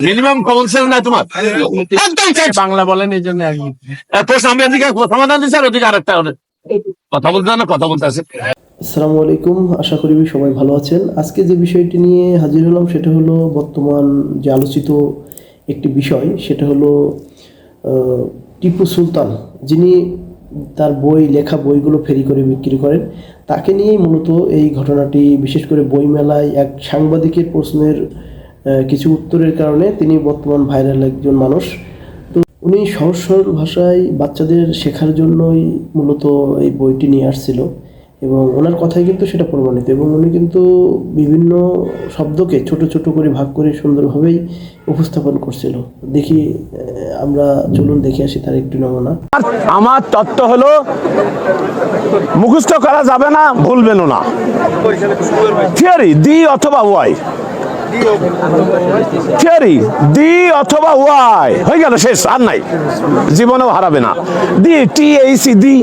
Minimum common sense নাই তোমার? একদম বাংলা বলেন এই জন্য আর কি। প্রশ্ন আমি এদিকে সমাধান দিচ্ছি আর ওদিকে আরেকটা কথা বলতে না কথা বলতে আছে আসসালামু আলাইকুম আশা করি সবাই ভালো আছেন। আজকে যে বিষয়টি নিয়ে হাজির হলাম সেটা হলো বর্তমান যে আলোচিত একটি বিষয় সেটা হলো টিপু সুলতান যিনি তার বই লেখা বইগুলো ফেরি করে বিক্রি করেন। তাকে নিয়েই মূলত এই ঘটনাটি বিশেষ করে বইমেলায় এক সাংবাদিকের প্রশ্নের কিছু উত্তরের কারণে তিনি বর্তমান ভাইরাল একজন মানুষ। তো উনি সহজ সরল ভাষায় বাচ্চাদের শেখার জন্যই মূলত এই বইটি নিয়ে আসছিল এবং ওনার কথাই কিন্তু সেটা প্রমাণিত এবং উনি কিন্তু বিভিন্ন শব্দকে ছোট ছোট করে ভাগ করে সুন্দরভাবেই উপস্থাপন করছিল। দেখি আমরা চলুন দেখে আসি তার একটি নমুনা। আমার তত্ত্ব হলো, মুখস্থ করা যাবে না, ভুলবেনও না। থিওরি দি অথবা ওয়াই অথবা ওয়াই হয়ে গেল শেষ, আর নাই। জীবনেও হারাবে না। টি এইচ দি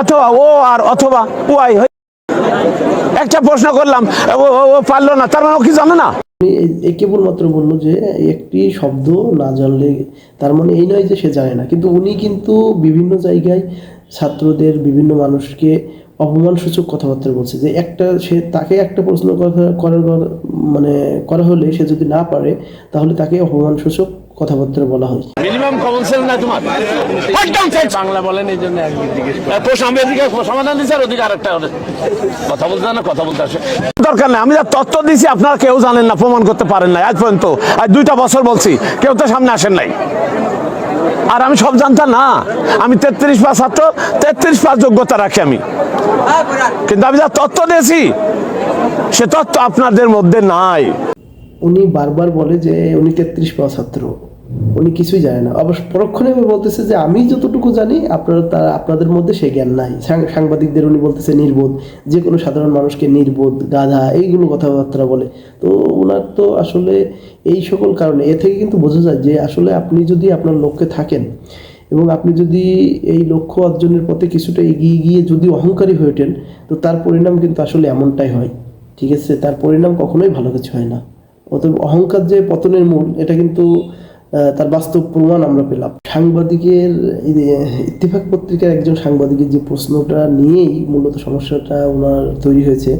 অথবা ও আর অথবা ওয়াই একটা প্রশ্ন করলাম, ও পারল না, তার মানে ও কি জানে না? কেবলমাত্র বলল যে, একটি শব্দ না জানলে, তার মানে এই নয় যে সে জানে না। কিন্তু উনি কিন্তু বিভিন্ন জায়গায় ছাত্রদের, বিভিন্ন মানুষকে অপমানসূচক কথাবার্তা বলছে যে একটা সে তাকে একটা প্রশ্ন কথা করার মানে করা হলে সে যদি না পারে তাহলে তাকে অপমানসূচক কথাবার্তা বলা হয়। মিনিমাম কমন সেন্স নাই তোমার। বাংলা বলেন এই জন্য আর কি জিজ্ঞেস এ, প্রশ্ন আমি এদিকে সমাধান দিচ্ছি আর ওদিকে আরেকটা। কথা বলতে না কথা বলতে আছে দরকার নেই আমি যা তত্ত্ব দিছি আপনারা কেউ জানেন না প্রমাণ করতে পারেন নাই। আজ পর্যন্ত আজ দুইটা বছর বলছি কেউ তো সামনে আসেন নাই। আর আমি সব জানতাম না। আমি তেত্রিশ পাস ছাত্র, তেত্রিশ পাস যোগ্যতা রাখি আমি। কিন্তু আমি যা তত্ত্ব দিয়েছি, সে তত্ত্ব আপনাদের মধ্যে নাই। উনি বারবার বলে যে উনি তেত্রিশ পাওয়া ছাত্র। উনি কিছুই জানে না। অবশ্য পরক্ষণে উনি বলতেছে যে, আমি যতটুকু জানি, আপনারা তার, আপনাদের মধ্যে সেই জ্ঞান নাই। সাংবাদিকদের উনি বলতেছে, নির্বোধ। যে কোনো সাধারণ মানুষকে নির্বোধ, গাধা এইগুলো কথাবার্তা বলে। তো ওনার তো আসলে এই সকল কারণে, এ থেকে কিন্তু বোঝা যায় যে, আসলে আপনি যদি আপনার লক্ষ্যে থাকেন এবং আপনি যদি এই লক্ষ্য অর্জনের পথে কিছুটা এগিয়ে গিয়ে যদি অহংকারী হয়ে ওঠেন, তো তার পরিণাম কিন্তু আসলে এমনটাই হয়। ঠিক আছে? তার পরিণাম কখনোই ভালো কিছু হয় না। অতএব অহংকার যে পতনের মূল, এটা কিন্তু তার বাস্তব প্রমাণ আমরা পেলাম। সাংবাদিকের ইত্তেফাক পত্রিকার একজন সাংবাদিকের যে প্রশ্নটা নিয়েই মূলত সমস্যাটা ওনার তৈরি হয়েছে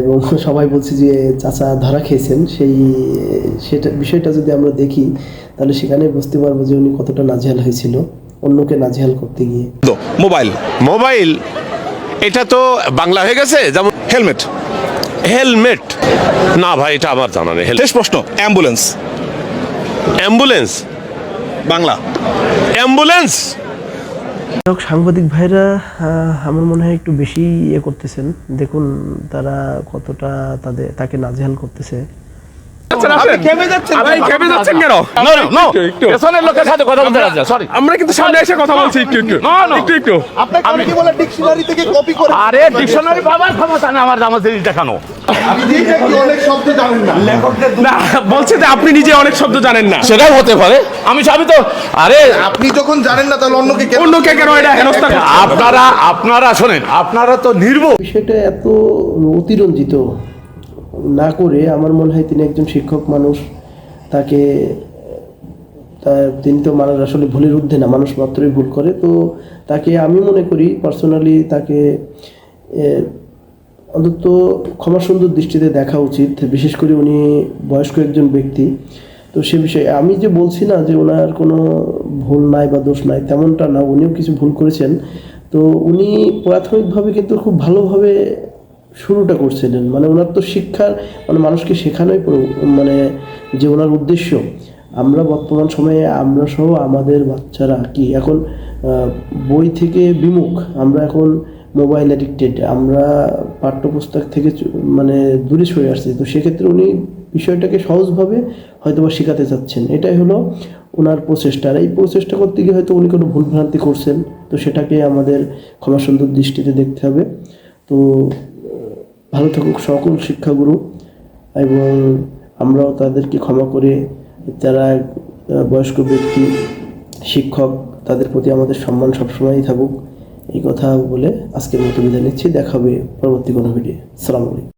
এবং সবাই বলছে যে চাচা ধরা খেয়েছেন সেই সেটা বিষয়টা যদি আমরা দেখি তাহলে সেখানে বুঝতে পারব যে উনি কতটা নাজেহাল হয়েছিল অন্যকে নাজেহাল করতে গিয়ে। মোবাইল। মোবাইল? এটা তো বাংলা হয়ে গেছে? যেমন হেলমেট। হেলমেট? না ভাই এটা আমার জানা নেই। শেষ প্রশ্ন অ্যাম্বুলেন্স। অ্যাম্বুলেন্স? বাংলা। অ্যাম্বুলেন্স? যাই হোক, সাংবাদিক ভাইরা আমার মনে হয় একটু বেশি ইয়ে করতেছেন। দেখুন তারা কতটা তাদের তাকে নাজেহাল করতেছে। আমরা কিন্তু সামনে এসে কথা বলছি একটু একটু। না, না। একটু একটু। আপনাকে আমি কি বলে ডিকশনারি থেকে কপি করে আরে ডিকশনারি বাবার ক্ষমতা না আমার আমার জিনিস দেখানো। আপনি নিজে অনেক শব্দ জানেন না। না বলছে যে আপনি নিজে অনেক শব্দ জানেন না। সেটাও হতে পারে। আমি সবই তো আরে আপনি যখন জানেন না তাহলে অন্যকে অন্যকে কেন এটা হেনস্থা আপনারা আপনারা শোনেন আপনারা তো নির্ভুল সেটা এত অতিরঞ্জিত। না করে আমার মনে হয় তিনি একজন শিক্ষক মানুষ। তাকে তিনি তো মানুষ আসলে ভুলের ঊর্ধ্বে না, মানুষ মাত্রই ভুল করে। তো তাকে আমি মনে করি পার্সোনালি তাকে অন্তত ক্ষমা সুন্দর দৃষ্টিতে দেখা উচিত, বিশেষ করে উনি বয়স্ক একজন ব্যক্তি। তো সে বিষয়ে আমি যে বলছি না যে ওনার কোনো ভুল নাই বা দোষ নাই, তেমনটা না, উনিও কিছু ভুল করেছেন। তো উনি প্রাথমিকভাবে কিন্তু খুব ভালোভাবে শুরুটা করছিলেন। মানে ওনার তো শিক্ষার মানে মানুষকে শেখানোই মানে যে ওনার উদ্দেশ্য। আমরা বর্তমান সময়ে, আমরা সহ আমাদের বাচ্চারা কি, এখন বই থেকে বিমুখ। আমরা এখন মোবাইল অ্যাডিক্টেড আমরা পাঠ্যপুস্তক থেকে মানে দূরে সরে আসছি। তো সেক্ষেত্রে উনি বিষয়টাকে সহজভাবে হয়তো বা শেখাতে চাচ্ছেন। এটাই হলো ওনার প্রচেষ্টা। আর এই প্রচেষ্টা করতে গিয়ে হয়তো উনি কোনো ভুলভ্রান্তি করছেন। তো সেটাকে আমাদের ক্ষমা সুন্দর দৃষ্টিতে দেখতে হবে। তো ভালো থাকুক, সকল শিক্ষাগুরু এবং আমরাও তাদেরকে ক্ষমা করে যারা বয়স্ক ব্যক্তি, শিক্ষক, তাদের প্রতি আমাদের সম্মান সবসময়ই থাকুক। এই কথা বলে আজকের মতো বিদায় নিচ্ছি। দেখাবে পরবর্তী কোনো ভিডিও সালাম